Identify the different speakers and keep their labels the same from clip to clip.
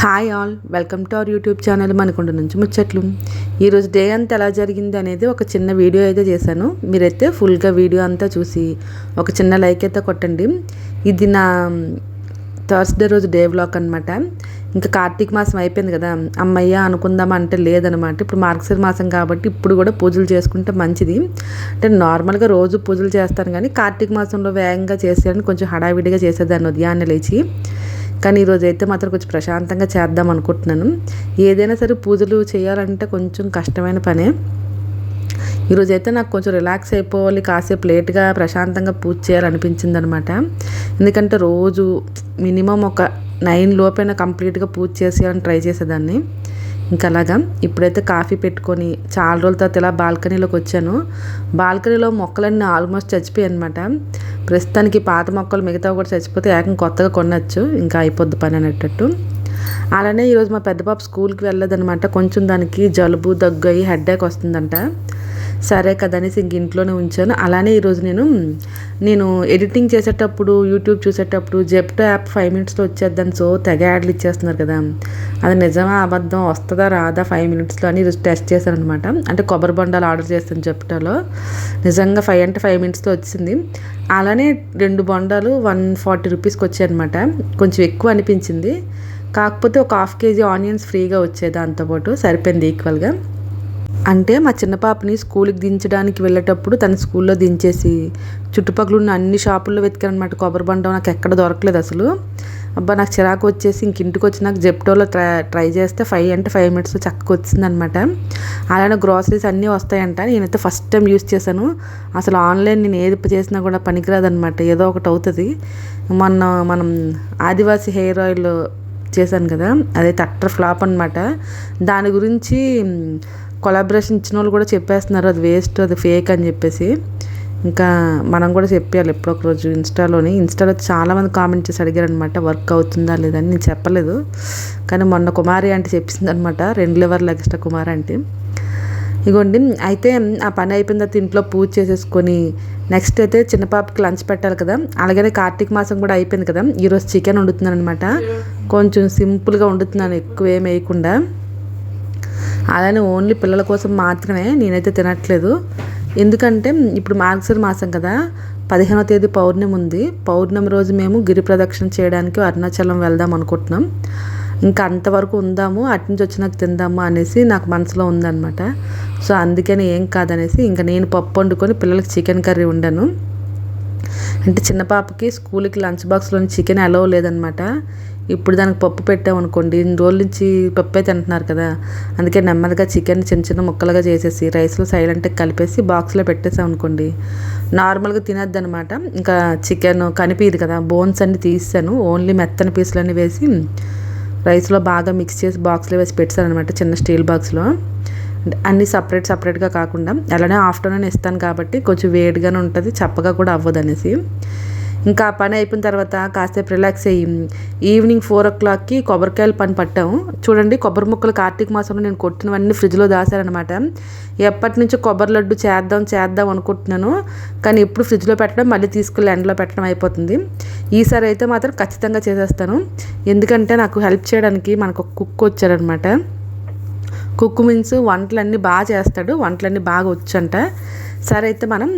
Speaker 1: Hi all welcome to our YouTube channel మనకుండ నుంచి ముచ్చట్లు ఈరోజు డే అంతా ఎలా జరిగింది అనేది ఒక చిన్న వీడియో అయితే చేశాను. మీరైతే ఫుల్గా వీడియో అంతా చూసి ఒక చిన్న లైక్ అయితే కొట్టండి. ఇది నా థర్స్డే రోజు డే వ్లాగ్ అనమాట ఇంకా కార్తీక మాసం అయిపోయింది కదా అమ్మయ్య అనుకుందామా అంటే లేదనమాట ఇప్పుడు మార్గశిర మాసం కాబట్టి ఇప్పుడు కూడా పూజలు చేసుకుంటే మంచిది. అంటే నార్మల్గా రోజు పూజలు చేస్తాను కానీ కార్తీక మాసంలో వేగంగా చేసేయాలని కొంచెం హడావిడిగా చేసేదాన్ని ఉదయాన్నే లేచి. కానీ ఈరోజు అయితే మాత్రం కొంచెం ప్రశాంతంగా చేద్దాం అనుకుంటున్నాను. ఏదైనా సరే పూజలు చేయాలంటే కొంచెం కష్టమైన పనే. ఈరోజు అయితే నాకు కొంచెం రిలాక్స్ అయిపోవాలి కాసేపు లేట్గా ప్రశాంతంగా పూజ చేయాలనిపించింది అనమాట ఎందుకంటే రోజు మినిమం ఒక నైన్ లోపైన కంప్లీట్గా పూజ చేసేయాలని ట్రై చేసేదాన్ని. ఇంకా అలాగా. ఇప్పుడైతే కాఫీ పెట్టుకొని చాలా రోజుల తర్వాత ఇలా బాల్కనీలోకి వచ్చాను. బాల్కనీలో మొక్కలన్నీ ఆల్మోస్ట్ చచ్చిపోయాయి అనమాట ప్రస్తుతానికి పాత మొక్కలు మిగతా కూడా చచ్చిపోతే ఏకం కొత్తగా కొనచ్చు. ఇంకా అయిపోద్ది పని అనేటట్టు. అలానే ఈరోజు మా పెద్ద పాప స్కూల్కి వెళ్ళదనమాట కొంచెం దానికి జలుబు దగ్గు అయ్యి హెడ్ఏక్ వస్తుందంట. సరే కదా అనేసి ఇంక ఇంట్లోనే ఉంచాను. అలానే ఈరోజు నేను నేను ఎడిటింగ్ చేసేటప్పుడు యూట్యూబ్ చూసేటప్పుడు జెప్టో యాప్ ఫైవ్ మినిట్స్లో వచ్చేద్దాన్ని సో తెగ యాడ్లు ఇచ్చేస్తున్నారు కదా. అది నిజమా అబద్ధం వస్తుందా రాదా ఫైవ్ మినిట్స్లో అని ఈరోజు టెస్ట్ చేశాను అనమాట అంటే కొబ్బరి బొండాలు ఆర్డర్ చేస్తాను జెప్టోలో. నిజంగా ఫైవ్ అంటే ఫైవ్ మినిట్స్లో వచ్చింది. అలానే రెండు బొండాలు వన్ ఫార్టీ రూపీస్కి వచ్చాయి అనమాట కొంచెం ఎక్కువ అనిపించింది. కాకపోతే ఒక హాఫ్ కేజీ ఆనియన్స్ ఫ్రీగా వచ్చాయి దాంతోపాటు. సరిపోయింది ఈక్వల్గా. అంటే మా చిన్న పాపని స్కూల్కి దించడానికి వెళ్ళేటప్పుడు తన స్కూల్లో దించేసి చుట్టుపక్కల ఉన్న అన్ని షాపుల్లో వెతికాను అనమాట కొబ్బరి బండం నాకు ఎక్కడ దొరకలేదు అసలు. అబ్బా నాకు చిరాకు వచ్చేసి ఇంక ఇంటికి వచ్చి నాకు జెప్టోలో ట్రై ట్రై చేస్తే ఫైవ్ అంటే ఫైవ్ మినిట్స్ చక్కగా వచ్చిందనమాట అలానే గ్రాసరీస్ అన్నీ వస్తాయంట. నేనైతే ఫస్ట్ టైం యూస్ చేశాను. అసలు ఆన్లైన్ నేను ఏది చేసినా కూడా పనికిరాదనమాట ఏదో ఒకటి అవుతుంది. మొన్న మనం ఆదివాసీ హెయిర్ ఆయిల్ చేశాను కదా అదైతే అట్టర్ ఫ్లాప్ అనమాట దాని గురించి కొలాబరేషన్ ఇచ్చిన వాళ్ళు కూడా చెప్పేస్తున్నారు అది వేస్ట్ అది ఫేక్ అని చెప్పేసి. ఇంకా మనం కూడా చెప్పాలి ఎప్పుడో ఒక రోజు ఇన్స్టాలోని. ఇన్స్టాలో చాలామంది కామెంట్ చేసి అడిగారు అనమాట వర్క్ అవుతుందా లేదని నేను చెప్పలేదు. కానీ మొన్న కుమారి అంటే చెప్పింది అనమాట రెండు లెవర్లు ఎక్స్ట్రా కుమారి అంటే ఇగోండి అయితే ఆ పని అయిపోయిన తర్వాత ఇంట్లో పూజ చేసేసుకొని నెక్స్ట్ అయితే చిన్న పాపకి లంచ్ పెట్టాలి కదా. అలాగనే కార్తీక మాసం కూడా అయిపోయింది కదా. ఈరోజు చికెన్ వండుతున్నాను అనమాట కొంచెం సింపుల్గా వండుతున్నాను ఎక్కువ ఏం వేయకుండా. అలానే ఓన్లీ పిల్లల కోసం మాత్రమే నేనైతే తినట్లేదు. ఎందుకంటే ఇప్పుడు మార్గశిర మాసం కదా పదిహేనవ తేదీ పౌర్ణమి ఉంది. పౌర్ణమి రోజు మేము గిరి ప్రదక్షిణ చేయడానికి అరుణాచలం వెళ్దాం అనుకుంటున్నాం. ఇంకా అంతవరకు ఉందాము అటు నుంచి వచ్చినాక తిందాము అనేసి నాకు మనసులో ఉందన్నమాట. సో అందుకని ఏం కాదనేసి ఇంకా నేను పప్పు వండుకొని పిల్లలకి చికెన్ కర్రీ వండాను. అంటే చిన్న పాపకి స్కూల్కి లంచ్ బాక్స్లోని చికెన్ అలవ్ లేదనమాట ఇప్పుడు దానికి పప్పు పెట్టామనుకోండి ఇన్ని రోజుల నుంచి పప్పే తింటున్నారు కదా. అందుకే నెమ్మదిగా చికెన్ చిన్న చిన్న ముక్కలుగా చేసేసి రైస్లో సైలెంట్గా కలిపేసి బాక్స్లో పెట్టేసాం అనుకోండి నార్మల్గా తినద్దు అనమాట ఇంకా చికెన్ కనిపించదు కదా బోన్స్ అన్ని తీసాను ఓన్లీ మెత్తని పీసులన్నీ వేసి రైస్లో బాగా మిక్స్ చేసి బాక్స్లో వేసి పెట్టాను అనమాట చిన్న స్టీల్ బాక్స్లో. అన్నీ సపరేట్ సపరేట్గా కాకుండా అలానే ఆఫ్టర్నూన్ ఇస్తాను కాబట్టి కొంచెం వేడిగానే ఉంటుంది చప్పగా కూడా అవ్వదు అనేసి ఇంకా ఆ పని అయిపోయిన తర్వాత కాసేపు రిలాక్స్ అయ్యి ఈవినింగ్ ఫోర్ ఓ క్లాక్కి కొబ్బరికాయలు పని పట్టాము చూడండి కొబ్బరి ముక్కలు కార్తీక మాసంలో నేను కొట్టినవన్నీ ఫ్రిడ్జ్లో దాశారనమాట ఎప్పటి నుంచో కొబ్బరి లడ్డు చేద్దాం చేద్దాం అనుకుంటున్నాను. కానీ ఎప్పుడు ఫ్రిడ్జ్లో పెట్టడం మళ్ళీ తీసుకెళ్ళి ఎండలో పెట్టడం అయిపోతుంది. ఈసారి అయితే మాత్రం ఖచ్చితంగా చేసేస్తాను. ఎందుకంటే నాకు హెల్ప్ చేయడానికి మనకు ఒక కుక్ వచ్చారనమాట కుక్ మీన్స్ వంటలన్నీ బాగా చేస్తాడు వంటలన్నీ బాగా వచ్చంట. సరే అయితే మనం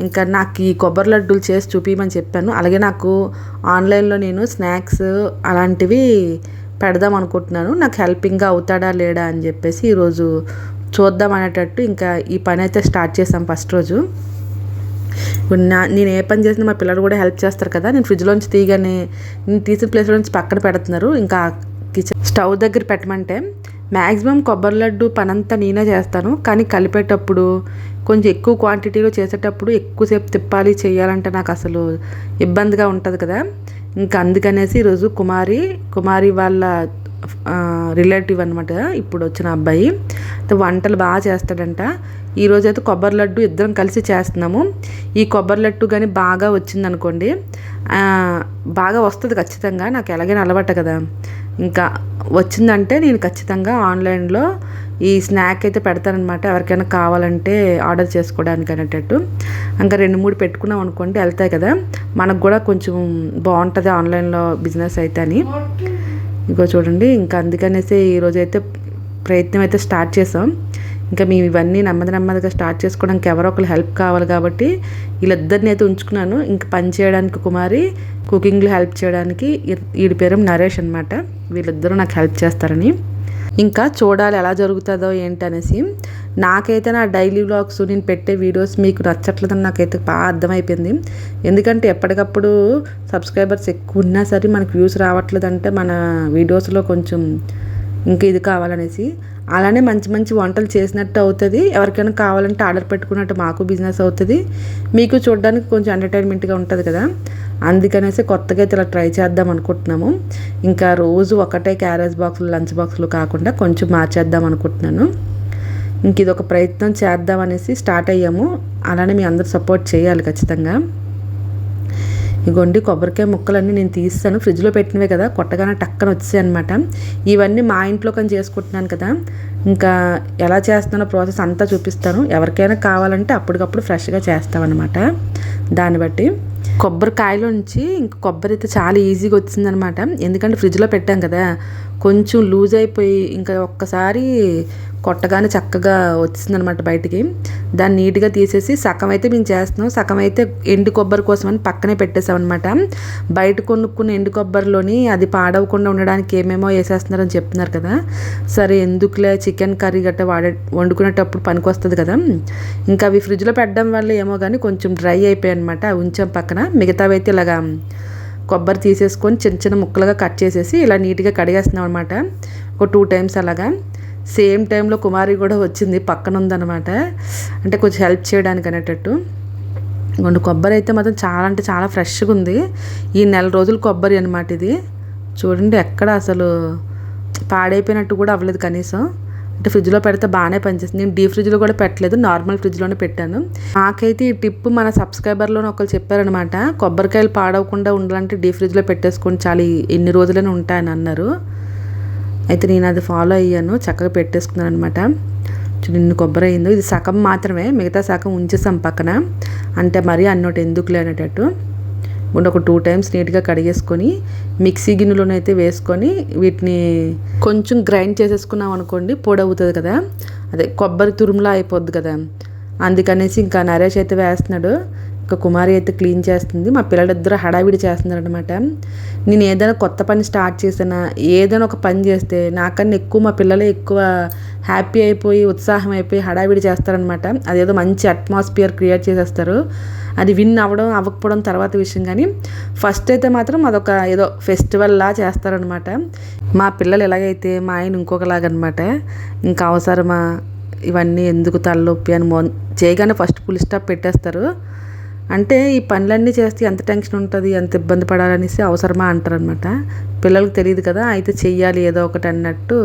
Speaker 1: ఇంకా నాకు ఈ కొబ్బరి లడ్డూలు చేసి చూపించమని చెప్పాను. అలాగే నాకు ఆన్లైన్లో నేను స్నాక్స్ అలాంటివి పెడదాం అనుకుంటున్నాను. నాకు హెల్పింగ్గా అవుతాడా లేడా అని చెప్పేసి ఈరోజు చూద్దాం అనేటట్టు ఇంకా ఈ పని అయితే స్టార్ట్ చేసాం ఫస్ట్ రోజు. ఇప్పుడు నా నేను ఏ పని చేసినా మా పిల్లలు కూడా హెల్ప్ చేస్తారు కదా. నేను ఫ్రిడ్జ్లోంచి తీయగానే నేను తీసిన ప్లేస్లో నుంచి పక్కన పెడుతున్నారు. ఇంకా కిచెన్ స్టవ్ దగ్గర పెట్టమంటే మ్యాక్సిమం కొబ్బరి లడ్డు పనంతా నేనే చేస్తాను. కానీ కలిపేటప్పుడు కొంచెం ఎక్కువ క్వాంటిటీలో చేసేటప్పుడు ఎక్కువసేపు తిప్పాలి చేయాలంటే నాకు అసలు ఇబ్బందిగా ఉంటుంది కదా. ఇంకా అందుకనేసి ఈరోజు కుమారి కుమారి వాళ్ళ రిలేటివ్ అనమాట ఇప్పుడు వచ్చిన అబ్బాయి. వంటలు బాగా చేస్తాడంట. ఈరోజు అయితే కొబ్బరి లడ్డు ఇద్దరం కలిసి చేస్తున్నాము. ఈ కొబ్బరి లడ్డు కానీ బాగా వచ్చింది అనుకోండి బాగా వస్తుంది ఖచ్చితంగా. నాకు ఎలాగైనా అలవాటు కదా. ఇంకా వచ్చిందంటే నేను ఖచ్చితంగా ఆన్లైన్లో ఈ స్నాక్ అయితే పెడతారనమాట. ఎవరికైనా కావాలంటే ఆర్డర్ చేసుకోవడానికి అనేటట్టు ఇంకా రెండు మూడు పెట్టుకున్నాం అనుకోండి వెళ్తాయి కదా. మనకు కూడా కొంచెం బాగుంటుంది ఆన్లైన్లో బిజినెస్ అయితే అని. ఇంకో చూడండి ఇంకా అందుకనేసి ఈరోజు అయితే ప్రయత్నం అయితే స్టార్ట్ చేసాం. ఇంకా మేము ఇవన్నీ నెమ్మది నెమ్మదిగా స్టార్ట్ చేసుకోవడానికి ఎవరో ఒకరు హెల్ప్ కావాలి కాబట్టి వీళ్ళిద్దరిని అయితే ఉంచుకున్నాను. ఇంకా పని చేయడానికి కుమారి కుకింగ్లో హెల్ప్ చేయడానికి వీడి పేరు నరేష్ అనమాట వీళ్ళిద్దరూ నాకు హెల్ప్ చేస్తారని. ఇంకా చూడాలి ఎలా జరుగుతుందో ఏంటనేసి. నాకైతే నా డైలీ వ్లాగ్స్ నేను పెట్టే వీడియోస్ మీకు నచ్చట్లేదని నాకైతే బాగా అర్థమైపోయింది. ఎందుకంటే ఎప్పటికప్పుడు సబ్స్క్రైబర్స్ ఎక్కువ ఉన్నా సరే మనకు వ్యూస్ రావట్లేదంటే మన వీడియోస్లో కొంచెం ఇంకా ఇది కావాలనేసి. అలానే మంచి మంచి వంటలు చేసినట్టు అవుతుంది. ఎవరికైనా కావాలంటే ఆర్డర్ పెట్టుకున్నట్టు మాకు బిజినెస్ అవుతుంది. మీకు చూడడానికి కొంచెం ఎంటర్టైన్మెంట్గా ఉంటుంది కదా. అందుకనేసి కొత్తగా అయితే ఇలా ట్రై చేద్దాం అనుకుంటున్నాము. ఇంకా రోజు ఒకటే క్యారేజ్ బాక్సులు లంచ్ బాక్సులు కాకుండా కొంచెం మార్చేద్దాం అనుకుంటున్నాను. ఇంక ఇది ఒక ప్రయత్నం చేద్దాం అనేసి స్టార్ట్ అయ్యాము. అలానే మీ అందరు సపోర్ట్ చేయాలి ఖచ్చితంగా. ఇగోండి కొబ్బరికాయ ముక్కలన్నీ నేను తీస్తాను. ఫ్రిడ్జ్లో పెట్టినవే కదా కొట్టగానే టక్కన వచ్చాయి అనమాట ఇవన్నీ మా ఇంట్లో కానీ చేసుకుంటున్నాను కదా. ఇంకా ఎలా చేస్తున్నానో ప్రాసెస్ అంతా చూపిస్తాను. ఎవరికైనా కావాలంటే అప్పటికప్పుడు ఫ్రెష్గా చేస్తామన్నమాట. దాన్ని బట్టి. కొబ్బరికాయలో నుంచి ఇంక కొబ్బరి అయితే చాలా ఈజీగా వచ్చిందనమాట. ఎందుకంటే ఫ్రిడ్జ్లో పెట్టాం కదా. కొంచెం లూజ్ అయిపోయి ఇంకా ఒక్కసారి కొట్టగానే చక్కగా వచ్చిందనమాట బయటికి. దాన్ని నీట్గా తీసేసి సగం అయితే మేము చేస్తున్నాం సగం అయితే ఎండు కొబ్బరి కోసం అని పక్కనే పెట్టేసామన్నమాట బయట కొనుక్కున్న ఎండు కొబ్బరిలోని అది పాడవకుండా ఉండడానికి ఏమేమో వేసేస్తున్నారని చెప్తున్నారు కదా. సరే ఎందుకులే చికెన్ కర్రీ గట్టా వాడే వండుకునేటప్పుడు పనికి వస్తుంది కదా. ఇంకా అవి ఫ్రిడ్జ్లో పెట్టడం వల్ల ఏమో కానీ కొంచెం డ్రై అయిపోయాయి అనమాట ఉంచాం పక్కన. మిగతావి అయితే ఇలాగా కొబ్బరి తీసేసుకొని చిన్న చిన్న ముక్కలుగా కట్ చేసేసి ఇలా నీట్గా కడిగేస్తున్నాం అనమాట ఒక టూ టైమ్స్ అలాగా. సేమ్ టైంలో కుమారి కూడా వచ్చింది పక్కన ఉందన్నమాట అంటే కొంచెం హెల్ప్ చేయడానికి అనేటట్టు. ఇదిగోండి కొబ్బరి అయితే మాత్రం చాలా అంటే చాలా ఫ్రెష్గా ఉంది. ఈ నెల రోజులు కొబ్బరి అనమాట ఇది. చూడండి ఎక్కడ అసలు పాడైపోయినట్టు కూడా అవ్వలేదు కనీసం. అంటే ఫ్రిడ్జ్లో పెడితే బాగానే పనిచేస్తుంది. నేను డీ ఫ్రిడ్జ్లో కూడా పెట్టలేదు నార్మల్ ఫ్రిడ్జ్లోనే పెట్టాను. నాకైతే ఈ టిప్ మన సబ్స్క్రైబర్లోనే ఒకరు చెప్పారనమాట కొబ్బరికాయలు పాడవకుండా ఉండాలంటే డీ ఫ్రిడ్జ్లో పెట్టేసుకొని చాలా ఎన్ని రోజులైనా ఉంటాయని అన్నారు. అయితే నేను అది ఫాలో అయ్యాను చక్కగా పెట్టేసుకున్నాను అనమాట నిన్ను కొబ్బరి అయిందో ఇది సగం మాత్రమే మిగతా సగం ఉంచేసాం పక్కన. అంటే మరీ అన్నోటి ఎందుకు లేనటట్టు ముందు ఒక టూ టైమ్స్ నీట్గా కడిగేసుకొని మిక్సీ గిన్నెలోనైతే వేసుకొని వీటిని కొంచెం గ్రైండ్ చేసేసుకున్నాం అనుకోండి పొడి అవుతుంది కదా. అదే కొబ్బరి తురుములా అయిపోద్ది కదా. అందుకనేసి ఇంకా నరేష్ అయితే వేస్తున్నాడు. ఇంకా కుమారి అయితే క్లీన్ చేస్తుంది. మా పిల్లలిద్దరూ హడావిడి చేస్తున్నారు అనమాట నేను ఏదైనా కొత్త పని స్టార్ట్ చేసినా ఏదైనా ఒక పని చేస్తే నాకన్నా ఎక్కువ మా పిల్లలే ఎక్కువ హ్యాపీ అయిపోయి ఉత్సాహం అయిపోయి హడావిడి చేస్తారనమాట అదేదో మంచి అట్మాస్ఫియర్ క్రియేట్ చేసేస్తారు. అది విన్ అవ్వడం అవ్వకపోవడం తర్వాత విషయం కానీ ఫస్ట్ అయితే మాత్రం అదొక ఏదో ఫెస్టివల్లా చేస్తారనమాట మా పిల్లలు ఎలాగైతే మా ఆయన ఇంకొకలాగనమాట ఇంకా అవసరమా? ఇవన్నీ ఎందుకు తలనొప్పి? అని మో చేయగానే ఫస్ట్ ఫుల్ స్టాప్ పెట్టేస్తారు. అంటే ఈ పనులన్నీ చేస్తే ఎంత టెన్షన్ ఉంటుంది ఎంత ఇబ్బంది పడాలనేసి అవసరమా అంటారనమాట పిల్లలకు తెలియదు కదా అయితే చెయ్యాలి ఏదో ఒకటి అన్నట్టు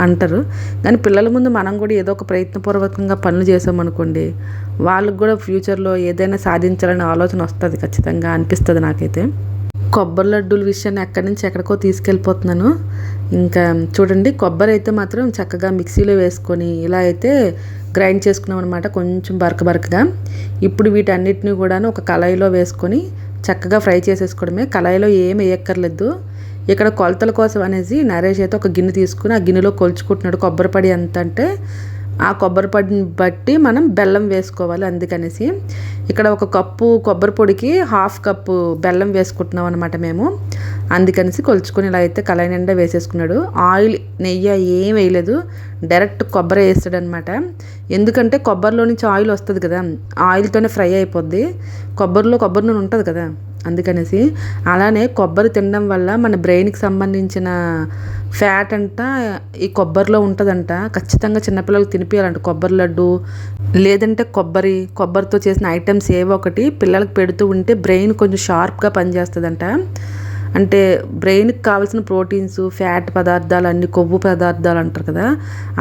Speaker 1: అంటారు. కానీ పిల్లల ముందు మనం కూడా ఏదో ఒక ప్రయత్నపూర్వకంగా పనులు చేసామనుకోండి వాళ్ళకు కూడా ఫ్యూచర్లో ఏదైనా సాధించాలనే ఆలోచన వస్తుంది ఖచ్చితంగా అనిపిస్తుంది నాకైతే. కొబ్బరి లడ్డూల విషయాన్ని ఎక్కడి నుంచి ఎక్కడికో తీసుకెళ్ళిపోతున్నాను. ఇంకా చూడండి కొబ్బరి అయితే మాత్రం చక్కగా మిక్సీలో వేసుకొని ఇలా అయితే గ్రైండ్ చేసుకున్నాం అనమాట కొంచెం బరక బరకగా. ఇప్పుడు వీటన్నిటిని కూడాను ఒక కళాయిలో వేసుకొని చక్కగా ఫ్రై చేసేసుకోవడమే. కళాయిలో ఏం వేయక్కర్లేదు. ఇక్కడ కొలతల కోసం అనేసి నరేష్ అయితే ఒక గిన్నె తీసుకుని ఆ గిన్నెలో కొలుచుకుంటున్నాడు. కొబ్బరిపొడి ఎంత అంటే ఆ కొబ్బరిపొడిని బట్టి మనం బెల్లం వేసుకోవాలి అందుకనేసి. ఇక్కడ ఒక కప్పు కొబ్బరి పొడికి హాఫ్ కప్పు బెల్లం వేసుకుంటున్నాం అనమాట మేము. అందుకనేసి కొలుచుకొని ఇలా అయితే కళాయి నిండా వేసేసుకున్నాడు. ఆయిల్ నెయ్యి ఏం వేయలేదు. డైరెక్ట్ కొబ్బరి వేస్తాడు అనమాట ఎందుకంటే కొబ్బరిలో నుంచి ఆయిల్ వస్తుంది కదా ఆయిల్తోనే ఫ్రై అయిపోద్ది. కొబ్బరిలో కొబ్బరి నూనె ఉంటుంది కదా అందుకనేసి అలానే కొబ్బరి తినడం వల్ల మన బ్రెయిన్కి సంబంధించిన ఫ్యాట్ అంట ఈ కొబ్బరిలో ఉంటుందంట. ఖచ్చితంగా చిన్నపిల్లలకు తినిపించాలంట కొబ్బరి లడ్డు లేదంటే కొబ్బరి కొబ్బరితో చేసిన ఐటమ్స్ ఏవో ఒకటి పిల్లలకు పెడుతూ ఉంటే బ్రెయిన్ కొంచెం షార్ప్గా పనిచేస్తుందంట. అంటే బ్రెయిన్కి కావాల్సిన ప్రోటీన్స్ ఫ్యాట్ పదార్థాలు అన్ని కొవ్వు పదార్థాలు అంటారు కదా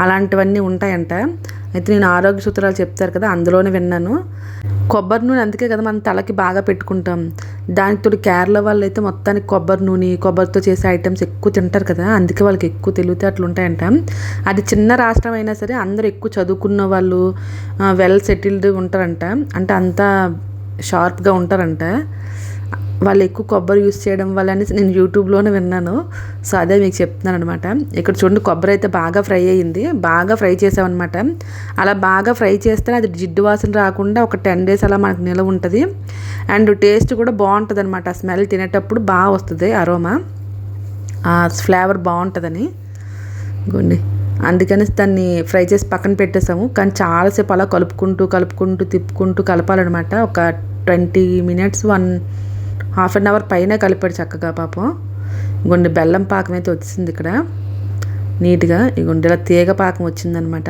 Speaker 1: అలాంటివన్నీ ఉంటాయంట. అయితే నేను ఆరోగ్య సూత్రాలు చెప్తారు కదా అందులోనే విన్నాను. కొబ్బరి నూనె అందుకే కదా మనం తలకి బాగా పెట్టుకుంటాం. దానితో కేరళ వాళ్ళు అయితే మొత్తానికి కొబ్బరి నూనె కొబ్బరితో చేసే ఐటమ్స్ ఎక్కువ తింటారు కదా అందుకే వాళ్ళకి ఎక్కువ తెలివితేటలు ఉంటాయంట. అది చిన్న రాష్ట్రం అయినా సరే అందరూ ఎక్కువ చదువుకున్న వాళ్ళు వెల్ సెటిల్డ్ ఉంటారంట. అంటే అంతా షార్ప్గా ఉంటారంట. వాళ్ళు ఎక్కువ కొబ్బరి యూస్ చేయడం వల్లనే నేను యూట్యూబ్లోనే విన్నాను. సో అదే మీకు చెప్తున్నాను అనమాట ఇక్కడ చూడండి కొబ్బరి అయితే బాగా ఫ్రై అయ్యింది. బాగా ఫ్రై చేసామన్నమాట. అలా బాగా ఫ్రై చేస్తే అది జిడ్డు వాసన రాకుండా ఒక టెన్ డేస్ అలా మనకు నిలవ ఉంటుంది. అండ్ టేస్ట్ కూడా బాగుంటుంది అనమాట స్మెల్ తినేటప్పుడు బాగా వస్తుంది అరోమా. ఫ్లేవర్ బాగుంటుందని. గుండి అందుకని దాన్ని ఫ్రై చేసి పక్కన పెట్టేసాము. కానీ చాలాసేపు అలా కలుపుకుంటూ కలుపుకుంటూ తిప్పుకుంటూ కలపాలన్నమాట. ఒక twenty minutes one half an hour పైన కలిపాడు చక్కగా పాపం. గుండె బెల్లం పాకం అయితే వచ్చింది ఇక్కడ. నీట్గా ఈ గుండెలో తీగ పాకం వచ్చిందనమాట.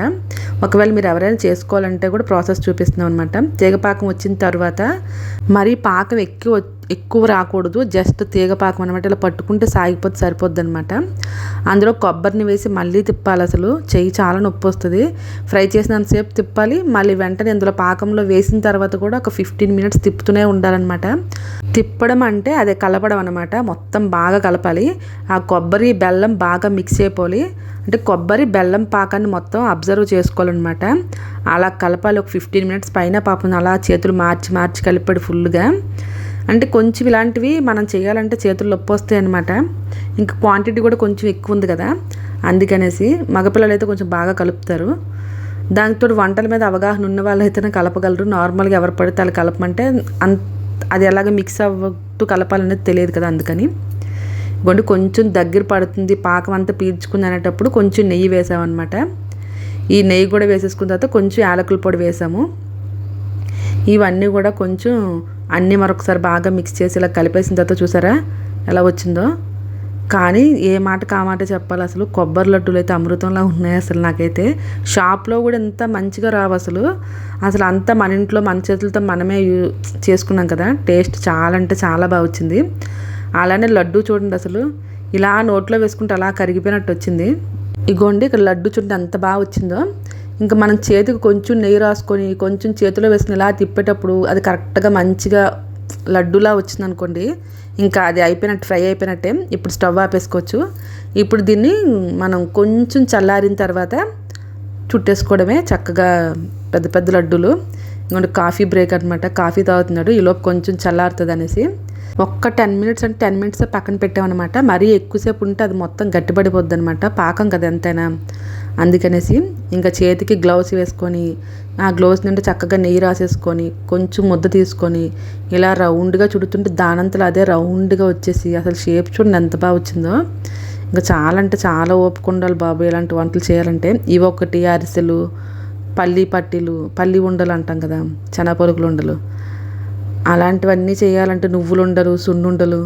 Speaker 1: ఒకవేళ మీరు ఎవరైనా చేసుకోవాలంటే కూడా ప్రాసెస్ చూపిస్తున్నాం అనమాట తీగ పాకం వచ్చిన తర్వాత మరీ పాకం ఎక్కువ ఎక్కువ రాకూడదు. జస్ట్ తీగ పాకం అనమాట ఇలా పట్టుకుంటే సాగిపోతే సరిపోద్ది అనమాట అందులో కొబ్బరిని వేసి మళ్ళీ తిప్పాలి అసలు. చెయ్యి చాలా నొప్పి వస్తుంది. ఫ్రై చేసినంతసేపు తిప్పాలి. మళ్ళీ వెంటనే ఇందులో పాకంలో వేసిన తర్వాత కూడా ఒక ఫిఫ్టీన్ మినిట్స్ తిప్పుతూనే ఉండాలన్నమాట. తిప్పడం అంటే అదే కలపడం అనమాట మొత్తం బాగా కలపాలి. ఆ కొబ్బరి బెల్లం బాగా మిక్స్ అయిపోవాలి. అంటే కొబ్బరి బెల్లం పాకాన్ని మొత్తం అబ్జర్వ్ చేసుకోవాలన్నమాట. అలా కలపాలి. ఒక ఫిఫ్టీన్ మినిట్స్ పైన పాపం అలా చేతులు మార్చి మార్చి కలిపాడు ఫుల్గా అంటే కొంచెం ఇలాంటివి మనం చేయాలంటే చేతులు నొప్పి వస్తాయి అనమాట ఇంకా క్వాంటిటీ కూడా కొంచెం ఎక్కువ ఉంది కదా. అందుకనేసి మగపిల్లలు అయితే కొంచెం బాగా కలుపుతారు. దానితో వంటల మీద అవగాహన ఉన్న వాళ్ళు అయితేనే కలపగలరు నార్మల్గా ఎవరు పడితే అలా కలపమంటే అంత అది ఎలాగ మిక్స్ అవ్వట్టు కలపాలనేది తెలియదు కదా అందుకని. ఇవ్వండి కొంచెం దగ్గర పడుతుంది పాకం అంతా పీల్చుకుంది అనేటప్పుడు కొంచెం నెయ్యి వేసామన్నమాట. ఈ నెయ్యి కూడా వేసేసుకున్న తర్వాత కొంచెం యాలకుల పొడి వేసాము. ఇవన్నీ కూడా కొంచెం అన్నీ మరొకసారి బాగా మిక్స్ చేసి ఇలా కలిపేసిన తర్వాత చూసారా? ఎలా వచ్చిందో? కానీ ఏ మాట కామాట చెప్పాలి అసలు? కొబ్బరి లడ్డూలు అయితే అమృతంలా ఉన్నాయి అసలు నాకైతే. షాప్లో కూడా ఎంత మంచిగా రావు అసలు. అసలు అంతా మన ఇంట్లో మన చేతులతో మనమే చేసుకున్నాం కదా. టేస్ట్ చాలా అంటే చాలా బాగా వచ్చింది. అలానే లడ్డు చూడండి అసలు. ఇలా నోట్లో వేసుకుంటే అలా కరిగిపోయినట్టు వచ్చింది. ఇగోండి ఇక్కడ లడ్డు చూడండి ఎంత బాగా వచ్చిందో. ఇంకా మనం చేతికి కొంచెం నెయ్యి రాసుకొని కొంచెం చేతిలో వేసుకుని ఇలా తిప్పేటప్పుడు అది కరెక్ట్గా మంచిగా లడ్డూలా వచ్చింది అనుకోండి ఇంకా అది అయిపోయినట్టు ఫ్రై అయిపోయినట్టే ఇప్పుడు స్టవ్ ఆపేసుకోవచ్చు. ఇప్పుడు దీన్ని మనం కొంచెం చల్లారిన తర్వాత చుట్టేసుకోవడమే చక్కగా పెద్ద పెద్ద లడ్డూలు. ఇంకోటి కాఫీ బ్రేక్ అనమాట కాఫీ తాగుతున్నాడు ఈలోపు కొంచెం చల్లారుతుంది అనేసి. ఒక్క టెన్ మినిట్స్ అంటే టెన్ మినిట్స్ పక్కన పెట్టామన్నమాట. మరీ ఎక్కువసేపు ఉంటే అది మొత్తం గట్టిపడిపోద్ది అనమాట పాకం కదా ఎంతైనా. అందుకనేసి ఇంకా చేతికి గ్లౌస్ వేసుకొని ఆ గ్లౌస్ నుండి చక్కగా నెయ్యి రాసేసుకొని కొంచెం ముద్ద తీసుకొని ఇలా రౌండ్గా చుడుతుంటే దానంతలో అదే రౌండ్గా వచ్చేసి అసలు షేప్ చూడండి ఎంత బాగా వచ్చిందో. ఇంకా చాలా అంటే చాలా ఓపిక ఉండాలి బాబు ఇలాంటి వంటలు చేయాలంటే. ఇవి ఒకటి అరిసెలు పల్లి పట్టీలు పల్లి ఉండలు అంటాం కదా చెనపలుకులు ఉండలు. అలాంటివన్నీ చేయాలంటే నువ్వులు ఉండరు సున్నుండలు.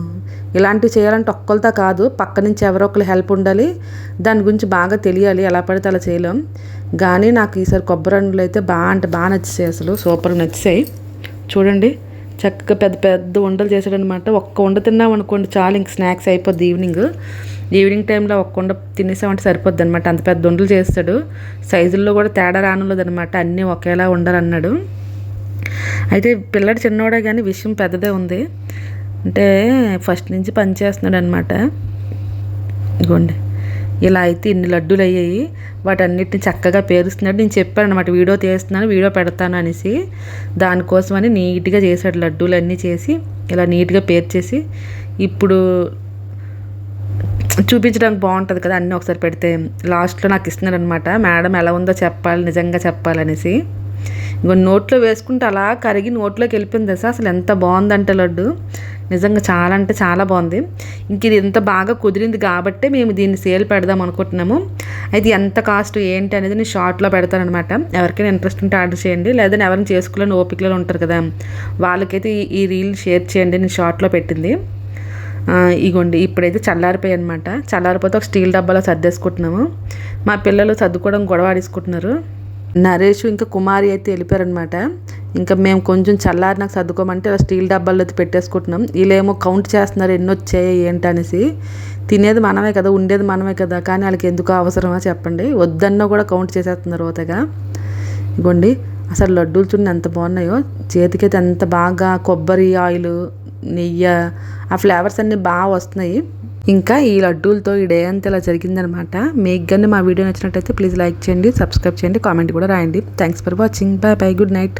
Speaker 1: ఇలాంటివి చేయాలంటే ఒక్కరితో కాదు పక్క నుంచి ఎవరో ఒకరు హెల్ప్ ఉండాలి. దాని గురించి బాగా తెలియాలి ఎలా పడితే అలా చేయలేం. కానీ నాకు ఈసారి కొబ్బరి అండులు అయితే బాగా అంటే బాగా నచ్చాయి అసలు. సూపర్గా నచ్చాయి చూడండి చక్కగా పెద్ద పెద్ద ఉండలు చేశాడనమాట ఒక్క వండ తిన్నాం అనుకోండి చాలు ఇంక స్నాక్స్ అయిపోద్ది ఈవినింగ్. ఈవినింగ్ టైంలో ఒక్క వండ తినేసామంటే సరిపోద్ది అనమాట అంత పెద్ద ఉండలు చేస్తాడు. సైజుల్లో కూడా తేడా రానులేదు అనమాట అన్నీ ఒకేలా ఉండాలన్నాడు. అయితే పిల్లడు చిన్నవాడే కానీ విషయం పెద్దదే ఉంది. అంటే ఫస్ట్ నుంచి పనిచేస్తున్నాడు అనమాట ఇగోండి. ఇలా అయితే ఇన్ని లడ్డూలు అయ్యాయి. వాటన్నిటిని చక్కగా పేరుస్తున్నాడు. నేను చెప్పాను అనమాట వీడియో తీస్తున్నాను వీడియో పెడతాను అనేసి. దానికోసమని నీట్గా చేశాడు లడ్డూలు అన్నీ చేసి ఇలా నీట్గా పేర్చేసి. ఇప్పుడు చూపించడానికి బాగుంటుంది కదా అన్నీ ఒకసారి పెడితే. లాస్ట్లో నాకు ఇస్తున్నాడు అనమాట మేడం ఎలా ఉందో చెప్పాలి నిజంగా చెప్పాలనేసి ఇంకో నోట్లో వేసుకుంటే అలా కరిగి నోట్లోకి వెళ్ళిపోయింది సార్ అసలు ఎంత బాగుందంటే లడ్డు. నిజంగా చాలా అంటే చాలా బాగుంది. ఇంక ఇది ఎంత బాగా కుదిరింది కాబట్టే మేము దీన్ని సేల్ పెడదాం అనుకుంటున్నాము. అయితే ఎంత కాస్ట్ ఏంటి అనేది నేను షార్ట్లో పెడతానమాట ఎవరికైనా ఇంట్రెస్ట్ ఉంటే ఆర్డర్ చేయండి. లేదా ఎవరైనా చేసుకోలేని ఓపికలో ఉంటారు కదా. వాళ్ళకైతే ఈ రీల్ షేర్ చేయండి నేను షార్ట్లో పెట్టింది. ఇగోండి ఇప్పుడైతే చల్లారిపోయాయి అనమాట చల్లారిపోతే ఒక స్టీల్ డబ్బాలో సర్దేసుకుంటున్నాము. మా పిల్లలు సర్దుకోవడం గొడవ ఆడేసుకుంటున్నారు. నరేష్ ఇంకా కుమారి అయితే వెళ్ళిపోయారనమాట ఇంకా మేము కొంచెం చల్లారి నాకు సర్దుకోమంటే అలా స్టీల్ డబ్బాల్లో అయితే పెట్టేసుకుంటున్నాం. వీళ్ళేమో కౌంట్ చేస్తున్నారు ఎన్ని వచ్చాయి ఏంటనేసి తినేది మనమే కదా ఉండేది మనమే కదా కానీ వాళ్ళకి ఎందుకు అవసరమా చెప్పండి. వద్దన్నా కూడా కౌంట్ చేసేస్తున్నారు ఓతగా. ఇగోండి అసలు లడ్డూలు చూడండి ఎంత బాగున్నాయో. చేతికైతే ఎంత బాగా కొబ్బరి ఆయిల్ నెయ్యి ఆ ఫ్లేవర్స్ అన్నీ బాగా వస్తున్నాయి. ఇంకా ఈ లడ్డూలతో ఈ డే అంతా ఇలా జరిగిందనమాట మీకు కానీ మా వీడియో నచ్చినట్టయితే ప్లీజ్ లైక్ చేయండి సబ్స్క్రైబ్ చేయండి కామెంట్ కూడా రాయండి. Thanks for watching bye bye good night